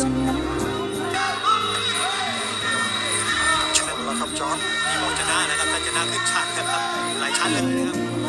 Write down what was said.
ชนแล้วครับจอร์ดนี่หมจะได้นะครับแต่จะน่าขึ้นชั้นนะครับหลายชั้นเลยนะครับ